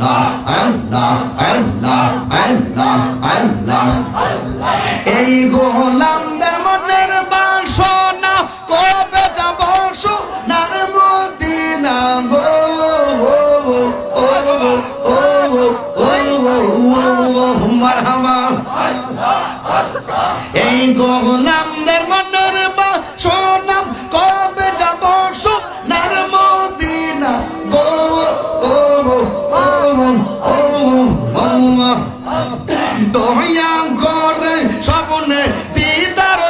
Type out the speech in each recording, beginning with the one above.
আল্লাহ আল্লাহ আল্লাহ আল্লাহ এই গোলামদের মনের বাসনা কবে যাব সোনার মদিনা গো? এই গোলামদের মনের বাসনা দয়া করে স্বপ্নে দিদার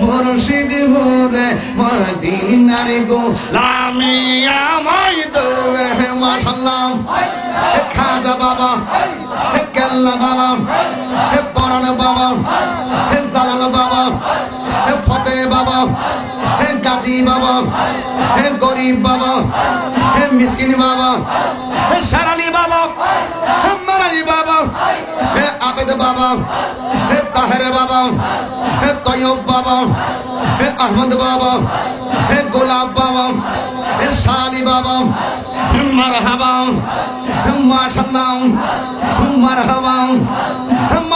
মুর্শিদ মোরে মদিনার গো লামি আমায় দোয়ে মাশাল্লাহ। খাজা বাবা কেল্লা বাবা পরাণ বাবা জালাল বাবা ফতে বাবা গাজী বাবা হে গরিব বাবা হে মিসকিন বাবা হে সারালি বাবা হে মারালি বাবা হে আবেদ বাবা হে তাহের বাবা হে তয়ব বাবা হে আহমদ বাবা হে গোলাপ বাবা হে শালি বাবা হে মারহাবা হে মাশাল্লাহ মারহাবা মারহাবা মারহাবা